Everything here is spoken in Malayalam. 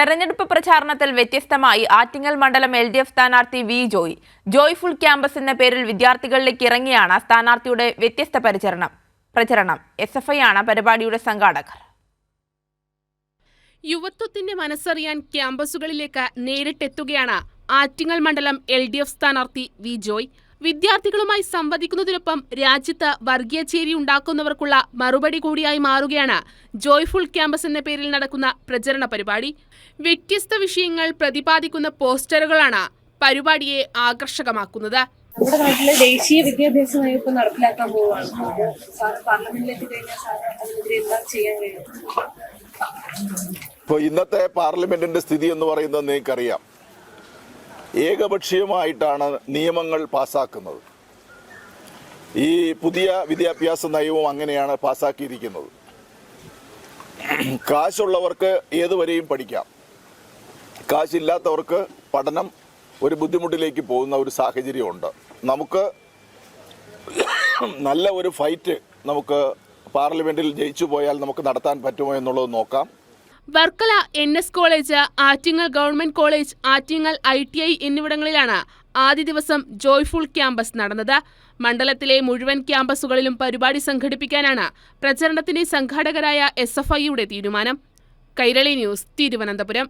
തെരഞ്ഞെടുപ്പ് പ്രചാരണത്തിൽ വ്യത്യസ്തമായി ആറ്റിങ്ങൽ മണ്ഡലം എൽ ഡി എഫ് സ്ഥാനാർത്ഥി വി ജോയ്. ജോയ്ഫുൾ ക്യാമ്പസ് എന്ന പേരിൽ വിദ്യാർത്ഥികളിലേക്ക് ഇറങ്ങിയാണ് സ്ഥാനാർത്ഥിയുടെ വ്യത്യസ്ത പരിചരണം. പ്രചരണം. എസ് എഫ് ഐ ആണ് പരിപാടിയുടെ സംഘാടകർ. യുവത്വത്തിന്റെ മനസ്സറിയാൻ ക്യാമ്പസുകളിലേക്ക് നേരിട്ടെത്തുകയാണ് ആറ്റിങ്ങൽ മണ്ഡലം എൽ ഡി എഫ് സ്ഥാനാർത്ഥി വി ജോയ്. വിദ്യാർത്ഥികളുമായി സംവദിക്കുന്നതിനൊപ്പം രാജ്യത്ത് വർഗീയ ചേരി ഉണ്ടാക്കുന്നവർക്കുള്ള മറുപടി കൂടിയായി മാറുകയാണ് ജോയ്ഫുൾ ക്യാമ്പസ് എന്ന പേരിൽ നടക്കുന്ന പ്രചരണ പരിപാടി. വ്യത്യസ്ത വിഷയങ്ങൾ പ്രതിപാദിക്കുന്ന പോസ്റ്ററുകളാണ് പരിപാടിയെ ആകർഷകമാക്കുന്നത്. നമ്മുടെ നാട്ടിലെ ദേശീയ വിദ്യാഭ്യാസ നയം ഇപ്പൊ നടപ്പിലാക്കാൻ പോവുകയാണ്. സാറ് പാർലമെന്റിലേക്ക് കഴിഞ്ഞാൽ സാറ് അതിനെതിരെ എന്താ ചെയ്യാൻ കഴിയും? ഇന്നത്തെ പാർലമെന്റിന്റെ സ്ഥിതി എന്ന് പറയുന്നത് നിങ്ങൾക്കറിയാം. ഏകപക്ഷീയമായിട്ടാണ് നിയമങ്ങൾ പാസാക്കുന്നത്. ഈ പുതിയ വിദ്യാഭ്യാസ നയവും അങ്ങനെയാണ് പാസാക്കിയിരിക്കുന്നത്. കാശുള്ളവർക്ക് ഏതുവരെയും പഠിക്കാം. കാശില്ലാത്തവർക്ക് പഠനം ഒരു ബുദ്ധിമുട്ടിലേക്ക് പോകുന്ന ഒരു സാഹചര്യമുണ്ട്. നമുക്ക് നല്ല ഒരു ഫൈറ്റ് നമുക്ക് പാർലമെന്റിൽ ജയിച്ചു പോയാൽ നമുക്ക് നടത്താൻ പറ്റുമോ എന്നുള്ളത് നോക്കാം. Varkala N S college Attingal government college Attingal I T I എന്നിവിടങ്ങളിലാണ് ആദ്യ ദിവസം ജോയ്ഫുൾ ക്യാമ്പസ് നടന്നത്. മണ്ഡലത്തിലെ മുഴുവൻ ക്യാമ്പസുകളിലും പരിപാടി സംഘടിപ്പിക്കാനാണ് പ്രചരണത്തിന്റെ സംഘാടകരായ എസ് എഫ് ഐയുടെ തീരുമാനം. കൈരളി ന്യൂസ് തിരുവനന്തപുരം.